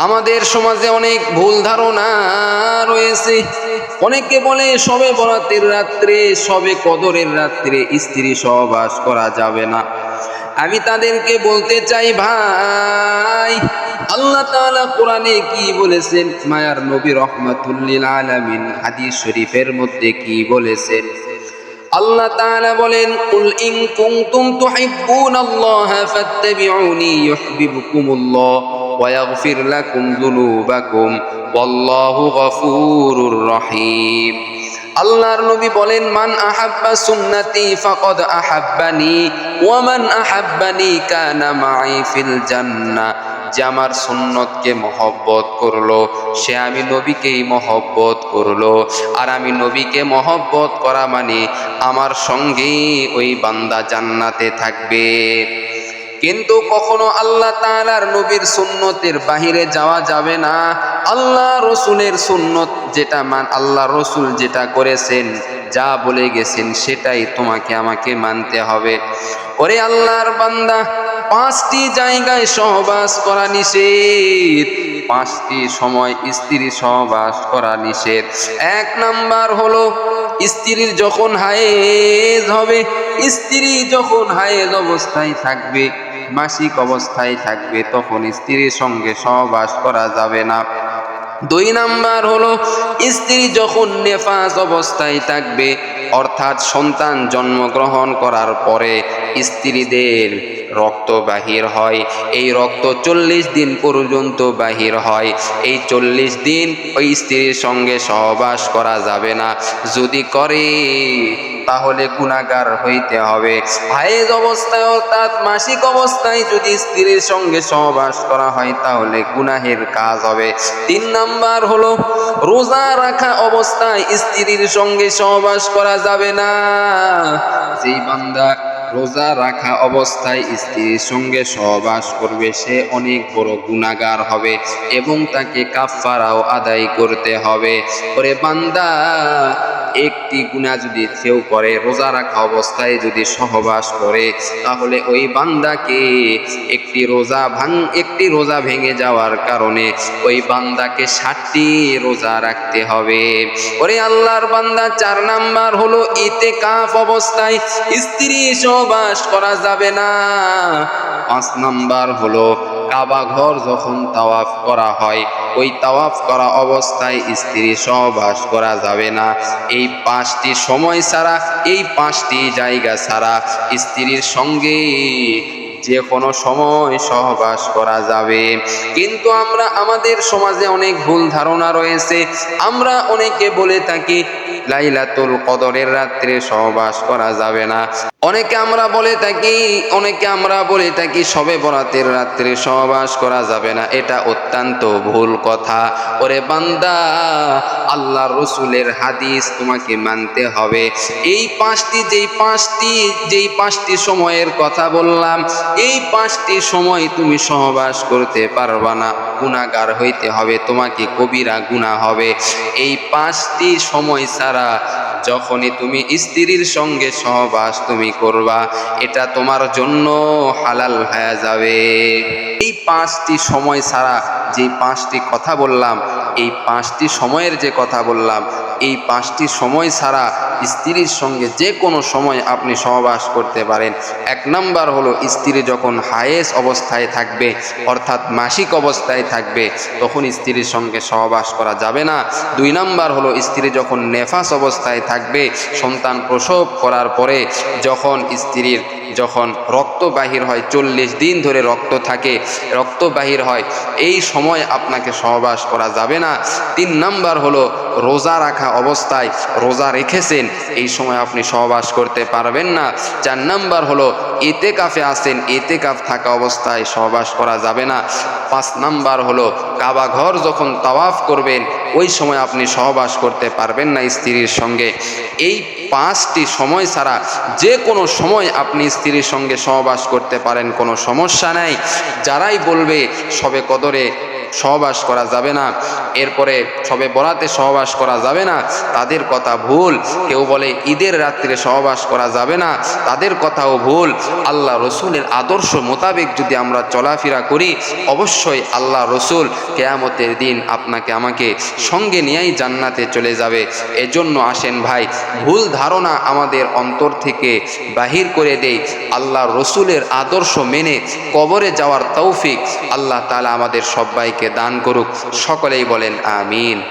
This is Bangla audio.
আমাদের সমাজে অনেক ভুল ধারণা রয়েছে। অনেকে বলে, সবে বরাতের রাত্রে, সবে কদরের রাত্রে স্ত্রী সহবাস করা যাবে না। আমি তাদেরকে বলতে চাই, ভাই, আল্লাহ তাআলা কোরআনে কি বলেছেন? মায়ার নবী রহমাতুল্লিল আলামিন হাদিস শরীফের মধ্যে কি বলেছেন? আল্লাহ তাআলা বলেন, কুল ইন কুনতুম তুহিব্বুনাল্লাহা ফাত্তাবিউনি ইউহিব্বুকুমুল্লাহ। ইয়াগফির লাকুম যুনুবাকুম ওয়াল্লাহু গফুরুর রহিম আল্লাহর নবী বলেন, মান আহাব্বা সুন্নতি ফাকাদ আহাব্বানি ওয়া মান আহাব্বানি কানা মাই ফিল জান্নাহ যে আমার সুন্নতকে মহব্বত করল, সে আমি নবীকেই মহব্বত করল। আর আমি নবীকে মহব্বত করা মানে আমার সঙ্গে ওই বান্দা জান্নাতে থাকবে। কিন্তু কখনো আল্লাহ তালার নবীর সুন্নতের বাহিরে যাওয়া যাবে না। আল্লাহ রসুলের সুন্নত যেটা মান, আল্লাহ রসুল যেটা করেছেন, যা বলে গেছেন, সেটাই তোমাকে আমাকে মানতে হবে। ওরে আল্লাহর বান্দা, পাঁচটি জায়গায় সহবাস করা নিষেধ। পাঁচটি সময় স্ত্রী সহবাস করা নিষেধ। এক নাম্বার হলো, স্ত্রীর যখন হায়েজ হবে, স্ত্রী যখন হায়েজ অবস্থায় থাকবে মাসিক অবস্থায় থাকবে, তখন স্ত্রীর সঙ্গে সহবাস করা যাবে না। দুই নাম্বার হলো, স্ত্রী যখন নেফাজ অবস্থায় থাকবে, অর্থাৎ সন্তান জন্মগ্রহণ করার পরে স্ত্রীদের রক্ত বাহির হয়। এই রক্ত চল্লিশ দিন পর্যন্ত বাহির হয়। এই চল্লিশ দিন ওই স্ত্রীর সঙ্গে সহবাস করা যাবে না। যদি করে তাহলে গুণাগার হইতে হবে। হায়েজ অবস্থায় অর্থাৎ মাসিক অবস্থায় যদি স্ত্রীর সঙ্গে সহবাস করা হয়, তাহলে গুনাহের কাজ হবে। তিন নাম্বার হলো, রোজা রাখা অবস্থায় স্ত্রীর সঙ্গে সহবাস করা যাবে না। যেই বান্দা রোজা রাখা অবস্থায় স্ত্রীর সঙ্গে সহবাস করবে, সে অনেক বড় গুণাগার হবে এবং তাকে কাফারাও আদায় করতে হবে। ওরে বান্দা একটি গুণা যদি কেউ করে, রোজা রাখা অবস্থায় যদি সহবাস করে, তাহলে ওই বান্দাকে একটি রোজা ভাঙ, একটি রোজা ভেঙে যাওয়ার কারণে ওই বান্দাকে ষাটটি রোজা রাখতে হবে। ওরে আল্লাহর বান্দা, চার নাম্বার হলো ইতে কাফ অবস্থায় স্ত্রী সহবাস করা যাবে না। পাঁচ নাম্বার হলো কাবা ঘর যখন তাওয়াফ করা হয়, ওই তাওয়াফ করা অবস্থায় স্ত্রী সহবাস করা যাবে না। এই পাঁচটি সময় ছাড়া, এই পাঁচটি জায়গা ছাড়া স্ত্রীর সঙ্গে যে কোনো সময় সহবাস করা যাবে। কিন্তু আমরা, আমাদের সমাজে অনেক ভুল ধারণা রয়েছে। আমরা অনেকে বলে থাকি, লাইলাতুল কদরের রাত্রে সহবাস করা যাবে না। অনেকে আমরা বলে থাকি, অনেকে আমরা বলে থাকি, সবে বরাতের রাত্রে সহবাস করা যাবে না। এটা অত্যন্ত ভুল কথা। ওরে বান্দা, আল্লাহ রসুলের হাদিস তোমাকে মানতে হবে। এই পাঁচটি, যেই পাঁচটি যেই পাঁচটি সময়ের কথা বললাম এই পাঁচটি সময় তুমি সহবাস করতে পারবা না গুণাগার হইতে হবে, তোমাকে কবিরা গুণা হবে। এই পাঁচটি সময় ছাড়া যখনই তুমি স্ত্রীর সঙ্গে সহবাস তুমি করবা, এটা তোমার জন্য হালাল হয়ে যাবে। এই পাঁচটি সময় ছাড়া যে পাঁচটি কথা বললাম, এই পাঁচটি সময়ের যে কথা বললাম, এই পাঁচটি সময় ছাড়া স্ত্রীর সঙ্গে যে কোনো সময় আপনি সহবাস করতে পারেন। এক নাম্বার হলো, স্ত্রী যখন হায়েস অবস্থায় থাকবে, অর্থাৎ মাসিক অবস্থায় থাকবে, তখন স্ত্রীর সঙ্গে সহবাস করা যাবে না। দুই নাম্বার হলো, স্ত্রী যখন নেফাস অবস্থায় থাকবে, সন্তান প্রসব করার পরে যখন স্ত্রীর যখন রক্ত বাহির হয়, চল্লিশ দিন ধরে রক্ত থাকে, রক্ত বাহির হয়, এই সময় আপনাকে সহবাস করা যাবে না। তিন নাম্বার হলো রোজা রাখা অবস্থায় রোজা রেখেছেন, এই সময় আপনি সহবাস করতে পারবেন না। চার নাম্বার হলো এতে কাফে আসেন এতে কাফ থাকা অবস্থায় সহবাস করা যাবে না। পাঁচ নাম্বার হলো, কাবা ঘর যখন তাওয়াফ করবেন, ওই সময় আপনি সহবাস করতে পারবেন না স্ত্রীর সঙ্গে। এই পাঁচটি সময় ছাড়া যে কোনো সময় আপনি স্ত্রীর সঙ্গে সহবাস করতে পারেন, কোনো সমস্যা নাই। যারাই বলবে, সবে কদরে সহবাস করা যাবে না। এরপরে সবে বরাতে সহবাস করা যাবে না। তাদের কথা ভুল। কেউ বলে ঈদের রাত্রে সহবাস করা যাবে না। তাদের কথাও ভুল। আল্লাহ রসুলের আদর্শ মোতাবেক যদি আমরা চলাফেরা করি, অবশ্যই আল্লাহ রসুল কেয়ামতের দিন আপনাকে আমাকে সঙ্গে নিয়েই জান্নাতে চলে যাবে। এজন্য আসেন ভাই, ভুল ধারণা আমাদের অন্তর থেকে বাহির করে দেই। আল্লাহ রসুলের আদর্শ মেনে কবরে যাওয়ার তৌফিক আল্লাহ তালা আমাদের সবাইকে দান করুক। সকলেই বলেন আমিন।